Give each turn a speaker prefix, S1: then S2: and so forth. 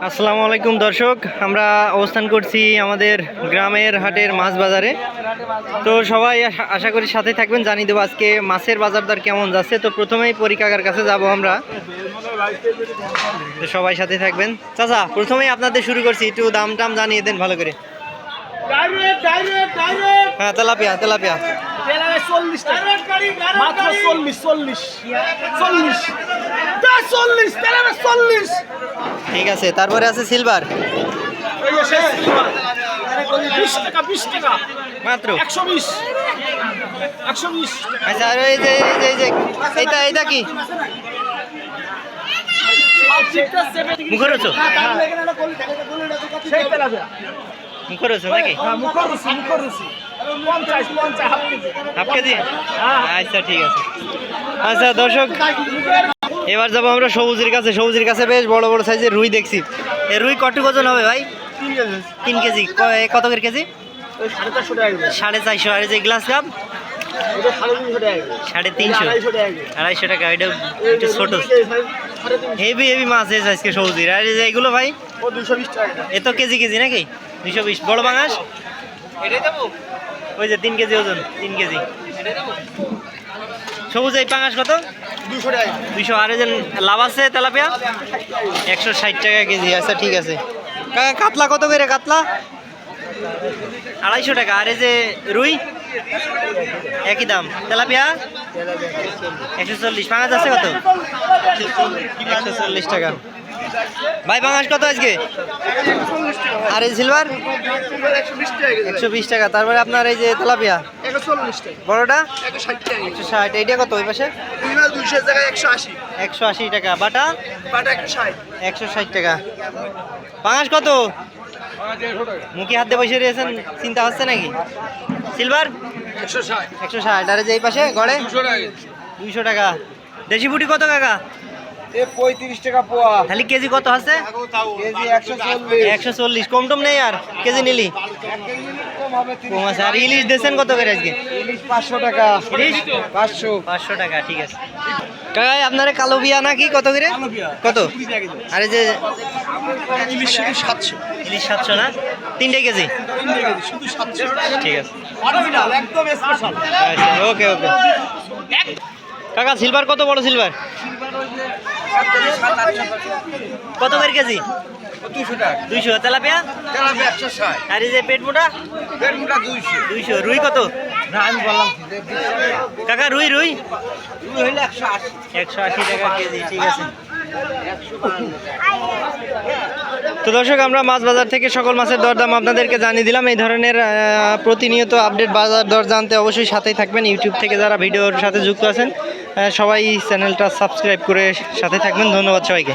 S1: আসসালামু আলাইকুম দর্শক, আমরা অবস্থান করছি আমাদের গ্রামের হাটের মাছ বাজারে। তো সবাই আশা- করি সাথে থাকবেন, জানিয়ে দেবো আজকে মাছের বাজার দর কেমন যাচ্ছে। তো প্রথমেই পরীক্ষাগার কাছে যাব আমরা। সবাই সাথে থাকবেন। চাচা, প্রথমেই আপনাদের শুরু করছি, একটু দাম টাম জানিয়ে দেন ভালো করে। হ্যাঁ তেলাপিয়া তেলাপিয়া।
S2: চল্লিশ মাত্র চল্লিশ চল্লিশ। চল্লিশ। চল্লিশ চল্লিশ।
S1: ঠিক আছে তারপরে আছে সিলভার।
S2: বিশ টাকা বিশ টাকা।
S1: মাত্র।
S2: একশো বিশ। একশো বিশ।
S1: আচ্ছা আর এই যে এই যে এইটা এইটা কি? মুখরোচো নাকি?
S2: হ্যাঁ মুখরুচি মুখরুচি পঞ্চাশ পঞ্চাশ হাফ কেজি।
S1: কেজি? আচ্ছা ঠিক আছে। আচ্ছা দর্শক এবার যাব আমরা সবুজের কাছে। সবুজের কাছে বেশ বড় বড় সাইজের রুই দেখছি। এ রুই কটু ওজন হবে ভাই?
S2: তিন কেজি।
S1: কত করে কেজি?
S2: সাড়ে চারশো
S1: আর যে গ্লাস কাপ?
S2: সাড়ে তিনশো আড়াইশো টাকা
S1: এটা একটু ছোট। হেভি হেভি মাছ এসে আজকে সবুজির। আর যে এগুলো ভাই? এ তো কেজি কেজি নাকি? দুশো বিশ। বড় বাঙাস ওই যে তিন কেজি ওজন তিন কেজি। সবুজ এই পাঙাশ কত? দুইশো আর যে লাভ আছে তেলাপিয়া? একশো ষাট টাকা কেজি। আচ্ছা ঠিক আছে। কাকা কাতলা কত করে কাতলা? আড়াইশো টাকা। আর এই যে রুই? একই দাম। তেলাপিয়া? একশো চল্লিশ। পাঙাশ আছে কত? একশো চল্লিশ টাকা। ভাই পাঙাশ কত আজকে? আর এই সিলভার
S2: একশো বিশ টাকা।
S1: তারপরে আপনার এই যে তেলাপিয়া? বড়টা?
S2: একশো ষাট।
S1: এইটা কত ওই পাশে?
S2: একশো আশি
S1: টাকা। বাটা?
S2: একশো ষাট
S1: টাকা। পাঙাশ কত? মুখে হাত বসে রয়েছেন, চিন্তা হচ্ছে নাকি? সিলভার
S2: একশো ষাট।
S1: আর যে এই পাশে, গড়ে?
S2: দুশো টাকা।
S1: দেশি বুটি কত কাকা?
S2: এ পঁয়ত্রিশ টাকা পোয়া।
S1: কেজি কত আছে?
S2: কেজি একশো চল্লিশ।
S1: একশো চল্লিশ। কম টম নেই আর? কেজি নিলি?
S2: কম
S1: আছে। আর ইলিশ দিয়েছেন কত করে আজকে?
S2: ইলিশ পাঁচশো টাকা।
S1: ইলিশ?
S2: পাঁচশো।
S1: পাঁচশো টাকা ঠিক আছে। আপনারা কালো বিয়া নাকি? কত করে? কত? আরে যে
S2: ইলিশ সাতশো।
S1: ইলিশ সাতশো না? তিনটে কেজি? ঠিক আছে।
S2: অরিজিনাল একদম স্পেশাল
S1: আচ্ছা ওকে ওকে। কাকা সিলভার কত বড় সিলভার কত করে কেজি? দুইশো। তেলাপিয়া?
S2: তেলাপি
S1: আর এই যে পেট মোটা?
S2: দুইশো।
S1: রুই কত?
S2: না আমি বললাম
S1: কাকা, রুই রুই?
S2: দুই হইলে একশো আশি
S1: একশো আশি টাকা কেজি, ঠিক আছে। তো দর্শক, আমরা মাছ বাজার থেকে সকল মাছের দরদাম আপনাদেরকে জানিয়ে দিলাম। এই ধরনের প্রতিনিয়ত আপডেট বাজার দর জানতে অবশ্যই সাথেই থাকবেন। ইউটিউব থেকে যারা ভিডিওর সাথে যুক্ত আছেন সবাই চ্যানেলটা সাবস্ক্রাইব করে সাথে থাকবেন। ধন্যবাদ সবাইকে।